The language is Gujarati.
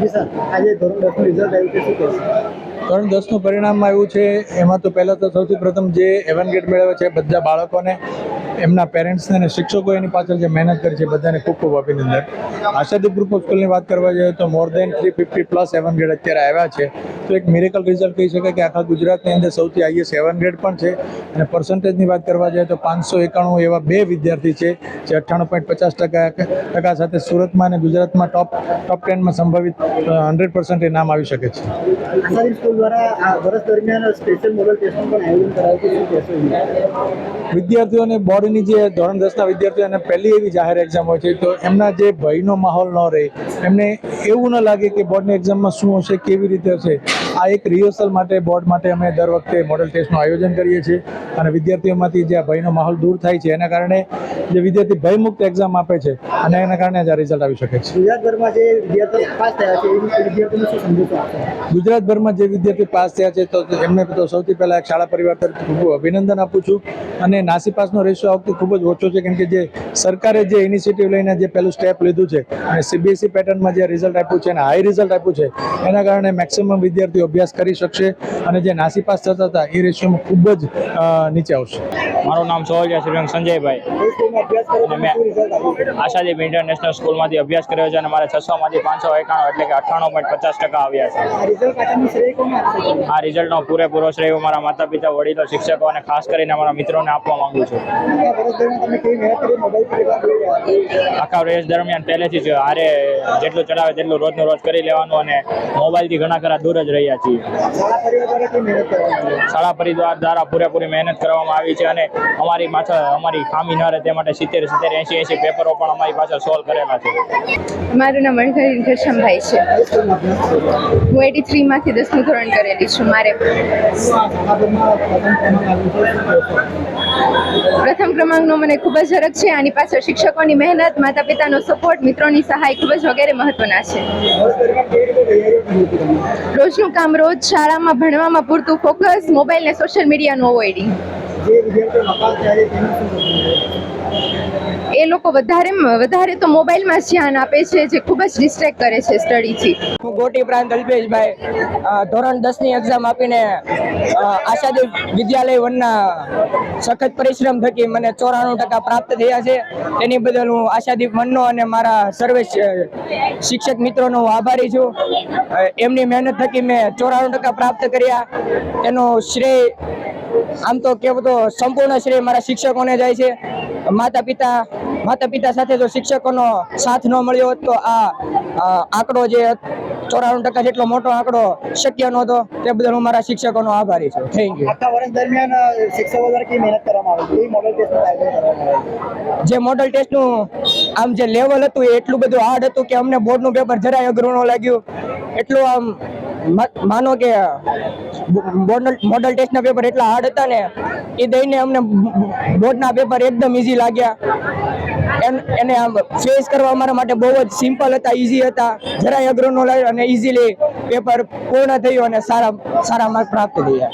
જી સર, આજે ધોરણ દસનું રિઝલ્ટ આવ્યું છે છે, એમાં તો પહેલાં તો સૌથી પ્રથમ જે એવન ગેટ મેળવે છે, બધા બાળકોને, એમના પેરેન્ટ્સને અને શિક્ષકો એની પાછળ જે મહેનત કરી છે, બધાને ખૂબ ખૂબ અભિનંદન આશાદીપ ગ્રુપ ઓફ સ્કૂલની વાત કરવા જઈએ તો more than three fifty plus A one grade અત્યારે આવ્યા છે. તો એક મિરેકલ રિઝલ્ટ કહી શકાય કે આખા ગુજરાતની અંદર સૌથી હાઈએસ્ટ સેવન ગ્રેડ પણ છે. અને પર્સન્ટેજની વાત કરવા જઈએ તો પાંચસો એકાણું એવા બે વિદ્યાર્થી છે જે અઠ્ઠાણું પોઈન્ટ પચાસ ટકા ટકા સાથે સુરતમાં અને ગુજરાતમાં ટોપ ટોપ ટેનમાં સંભવિત હંડ્રેડ પર્સન્ટ એ નામ આવી શકે છે? વિદ્યાર્થીઓને બોર્ડની જે ધોરણ દસના વિદ્યાર્થીઓને પહેલી એવી જાહેર એક્ઝામ હોય છે તો એમના જે ભયનો માહોલ ન રહે. એમને એવું ન લાગે કે બોર્ડની એક્ઝામમાં શું હશે કેવી રીતે હશે. આ એક રિહર્સલ માટે બોર્ડ માટે અમે દર વખતે મોડલ ટેસ્ટનું આયોજન કરીએ છીએ અને વિદ્યાર્થીઓમાંથી જે આ ભયનો માહોલ દૂર થાય છે એના કારણે જે વિદ્યાર્થી ભયમુક્ત એક્ઝામ આપે છે અને એના કારણે જ આ રિઝલ્ટ આવી શકે છે. ગુજરાતભરમાં જે વિદ્યાર્થીઓ પાસ થયા છે વિદ્યાર્થીઓને શું સંદેશો ગુજરાતભરમાં જે વિદ્યાર્થી પાસ થયા છે તો એમને તો સૌથી પહેલાં એક શાળા પરિવાર તરફ ખૂબ અભિનંદન આપું છું અને નાસી પાસનો રેશિયો આ વખતે ખૂબ જ ઓછો છે કેમ કે જે સરકારે જે ઇનિશિયેટિવ લઈને જે પહેલું સ્ટેપ લીધું છે અને સીબીએસઈ પેટર્નમાં જે રિઝલ્ટ આપ્યું છે અને હાઈ રિઝલ્ટ આપ્યું છે એના કારણે મેક્સિમમ વિદ્યાર્થીઓ અભ્યાસ કરી શકશે અને જે નાસીપાસ થતા હતા એ રેશિયોમાં ખૂબ જ નીચે આવશે. મારું નામ સોહલિયા શ્રીરંગ સંજયભાઈ. મેં- આશાદીપ ઇન્ટરનેશનલ સ્કૂલમાંથી અભ્યાસ કર્યો છે અને મારે છસોમાંથી પાંચસો એકાણું એટલે કે અઠ્ઠાણું પોઈન્ટ પચાસ ટકા આવ્યા છે. આ રિઝલ્ટનો પૂરેપૂરો શ્રેય મારા માતા પિતા વડીલો શિક્ષકો અને ખાસ કરીને મારા મિત્રોને આપવા માંગુ છું. આખા રેસ દરમિયાન પહેલેથી જ હારે જેટલું ચડાવે તેટલું રોજનું રોજ કરી લેવાનું અને મોબાઈલથી ઘણા ખરા દૂર જ રહ્યા છીએ. શાળા પરિવાર દ્વારા પૂરેપૂરી મહેનત કરવામાં આવી છે અને અમારી પાછળ, અમારી ખામી ન રહે, તે માટે સિત્તેર સિત્તેર, એંશી એંશી પેપરો પણ અમારી પાછળ સોલ્વ કરેલા છે મારું નામ અણઘરી ઘરશમભાઈ છે? હું એટી થ્રીમાંથી દસમું ધોરણ કરેલી છું, મારે પ્રથમ ક્રમાંકનો મને ખૂબ જ ઝરક છે, આની પાછળ શિક્ષકોની મહેનત માતા પિતાનો સપોર્ટ મિત્રોની સહાય ખૂબ જ વગેરે મહત્વના છે? રોજનું કામ રોજ શાળામાં ભણવામાં પૂરતું ફોકસ મોબાઈલ ને સોશિયલ મીડિયાનું અવોઇડિંગ એ લોકો વધારે વધારે તો મોબાઈલમાં જ ધ્યાન આપે છે જે ખૂબ જ ડિસ્ટ્રેક્ટ કરે છે સ્ટડીથી હું ગોટી પ્રાંત અલ્પેશભાઈ ધોરણ દસની એક્ઝામ આપીને આશાદી આશાદેવ વિદ્યાલય વનના સખત પરિશ્રમ થકી મને ચોરાણું ટકા પ્રાપ્ત થયા છે. તેની બદલ હું આશાદીપ વનનો અને મારા સર્વે શિક્ષક મિત્રોનો હું આભારી છું. એમની મહેનત થકી મેં ચોરાણું ટકા પ્રાપ્ત કર્યા. એનો શ્રેય આમ તો કહેવું તો સંપૂર્ણ શ્રેય મારા શિક્ષકોને જાય છે. માતા પિતા માતા પિતા સાથે જો શિક્ષકોનો સાથ ન મળ્યો હોત તો આ આંકડો જે ચોરાણું ટકા જેટલો મોટો આંકડો શક્ય નહોતો. તે બદલ હું મારા શિક્ષકોનો આભારી છું. થેન્ક યુ આખા વર્ષ દરમિયાન શિક્ષકો દ્વારા કઈ મહેનત કરવામાં આવી? મોડલ ટેસ્ટનું આયોજન કરવામાં આવ્યું? જે મોડલ ટેસ્ટનું આમ જે લેવલ હતું એટલું બધું હાર્ડ હતું કે અમને બોર્ડનું પેપર જરાય અઘરું ન લાગ્યું. એટલું આમ માનો કે મોડલ મોડલ ટેસ્ટના પેપર એટલા હાર્ડ હતા ને એ દઈને અમને બોર્ડના પેપર એકદમ ઇઝી લાગ્યા. એન- આમ ફેસ કરવા અમારા માટે બહુ જ સિમ્પલ હતા ઇઝી હતા. જરાય અઘરો ન લાગ્યો અને ઇઝીલી પેપર પૂર્ણ થયું અને સારા સારા માર્ક પ્રાપ્ત થયા.